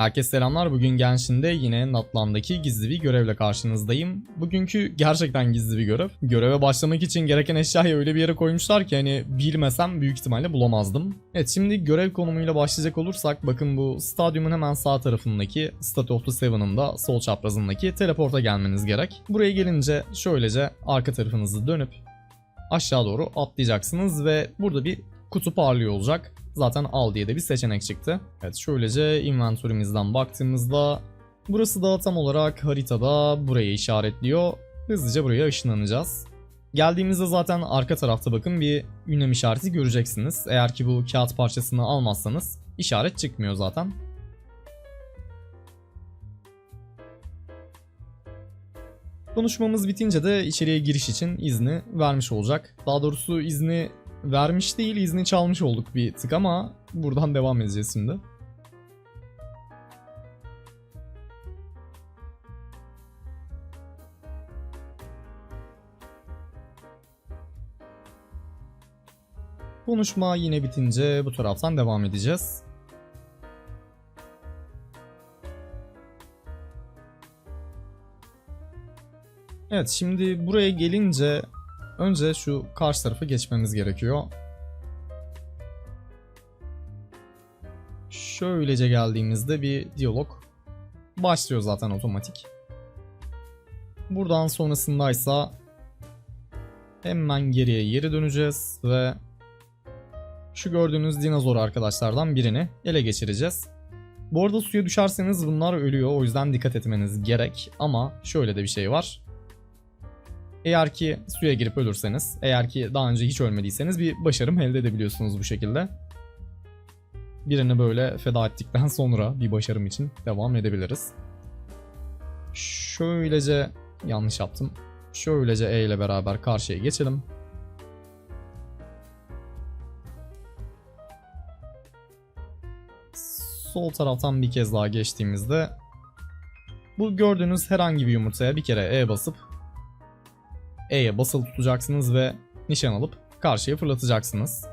Herkese selamlar. Bugün Genshin'de yine Natlan'daki gizli bir görevle karşınızdayım. Bugünkü gerçekten gizli bir görev. Göreve başlamak için gereken eşyayı öyle bir yere koymuşlar ki hani bilmesem büyük ihtimalle bulamazdım. Evet şimdi görev konumuyla başlayacak olursak bakın bu stadyumun hemen sağ tarafındaki Statue of the Seven'ın da sol çaprazındaki teleporta gelmeniz gerek. Buraya gelince şöylece arka tarafınızı dönüp aşağı doğru atlayacaksınız ve burada bir kutu parlıyor olacak. Zaten al diye de bir seçenek çıktı. Evet şöylece inventörümüzden baktığımızda burası da tam olarak haritada burayı işaretliyor. Hızlıca buraya ışınlanacağız. Geldiğimizde zaten arka tarafta bakın bir ünlem işareti göreceksiniz. Eğer ki bu kağıt parçasını almazsanız işaret çıkmıyor zaten. Konuşmamız bitince de içeriye giriş için izni vermiş olacak. Daha doğrusu izni vermiş değil, izni çalmış olduk bir tık ama buradan devam edeceğiz şimdi. Konuşma yine bitince bu taraftan devam edeceğiz. Evet şimdi buraya gelince önce şu karşı tarafa geçmemiz gerekiyor. Şöylece geldiğimizde bir diyalog başlıyor zaten otomatik. Buradan sonrasındaysa hemen geriye geri döneceğiz ve şu gördüğünüz dinozor arkadaşlardan birini ele geçireceğiz. Bu arada suya düşerseniz bunlar ölüyor o yüzden dikkat etmeniz gerek ama şöyle de bir şey var. Eğer ki suya girip ölürseniz, eğer ki daha önce hiç ölmediyseniz bir başarım elde edebiliyorsunuz bu şekilde. Birini böyle feda ettikten sonra bir başarım için devam edebiliriz. Şöylece yanlış yaptım. Şöylece E ile beraber karşıya geçelim. Sol taraftan bir kez daha geçtiğimizde bu gördüğünüz herhangi bir yumurtaya bir kere E basıp E'ye basılı tutacaksınız ve nişan alıp karşıya fırlatacaksınız.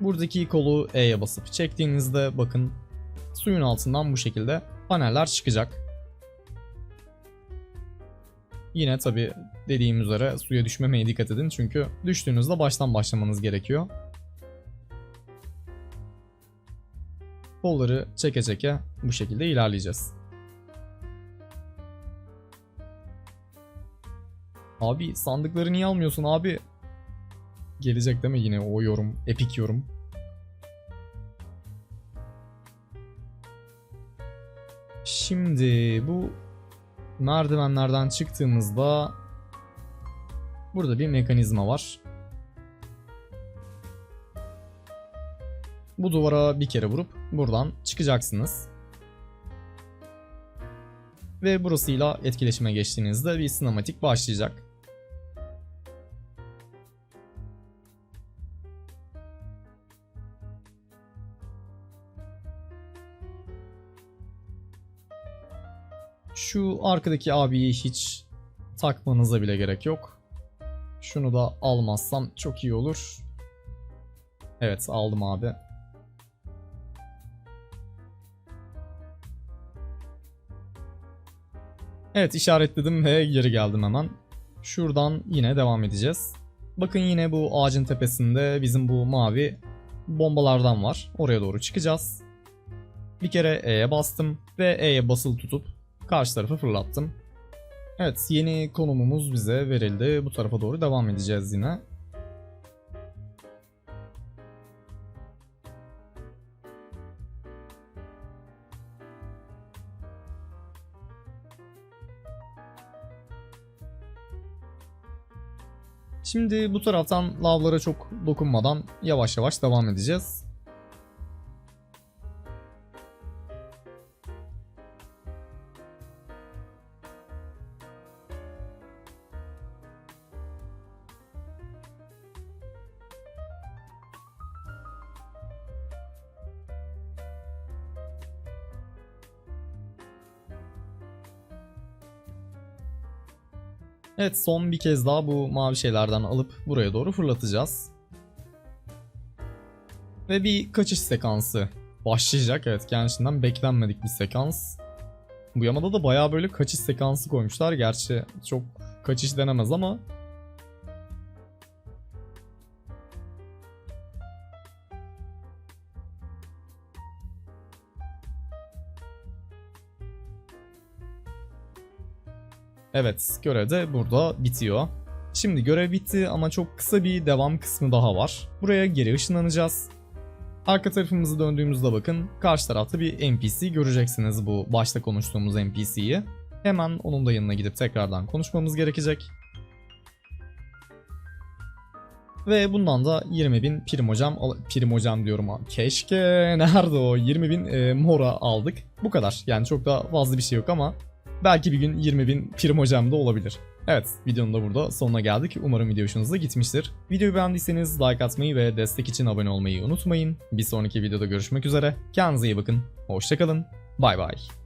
Buradaki kolu E'ye basıp çektiğinizde bakın suyun altından bu şekilde paneller çıkacak. Yine tabi dediğim üzere suya düşmemeye dikkat edin çünkü düştüğünüzde baştan başlamanız gerekiyor. Kolları çeke çeke bu şekilde ilerleyeceğiz. Abi sandıkları niye almıyorsun abi? Gelecek değil mi yine o yorum, epik yorum. Şimdi bu merdivenlerden çıktığımızda burada bir mekanizma var. Bu duvara bir kere vurup buradan çıkacaksınız. Ve burasıyla etkileşime geçtiğinizde bir sinematik başlayacak. Şu arkadaki abiyi hiç takmanıza bile gerek yok. Şunu da almazsam çok iyi olur. Evet aldım abi. Evet işaretledim ve geri geldim hemen. Şuradan yine devam edeceğiz. Bakın yine bu ağacın tepesinde bizim bu mavi bombalardan var. Oraya doğru çıkacağız. Bir kere E'ye bastım ve E'ye basılı tutup karşı tarafa fırlattım. Evet yeni konumumuz bize verildi. Bu tarafa doğru devam edeceğiz yine. Şimdi bu taraftan lavlara çok dokunmadan yavaş yavaş devam edeceğiz. Evet son bir kez daha bu mavi şeylerden alıp buraya doğru fırlatacağız. Ve bir kaçış sekansı başlayacak. Evet gerçekten beklenmedik bir sekans. Bu yamada da bayağı böyle kaçış sekansı koymuşlar. Gerçi çok kaçış denemez ama Evet, görev de burada bitiyor. Şimdi görev bitti ama çok kısa bir devam kısmı daha var. Buraya geri ışınlanacağız. Arka tarafımızı döndüğümüzde bakın karşı tarafta bir NPC göreceksiniz bu başta konuştuğumuz NPC'yi. Hemen onun da yanına gidip tekrardan konuşmamız gerekecek. Ve bundan da 20.000 primocam, al- primocam diyorum ha. Keşke nerede o 20.000 e, mora aldık. Bu kadar yani çok da fazla bir şey yok ama belki bir gün 20.000 primocam da olabilir. Evet videonun da burada sonuna geldik. Umarım video hoşunuza gitmiştir. Videoyu beğendiyseniz like atmayı ve destek için abone olmayı unutmayın. Bir sonraki videoda görüşmek üzere. Kendinize iyi bakın. Hoşçakalın. Bay bay.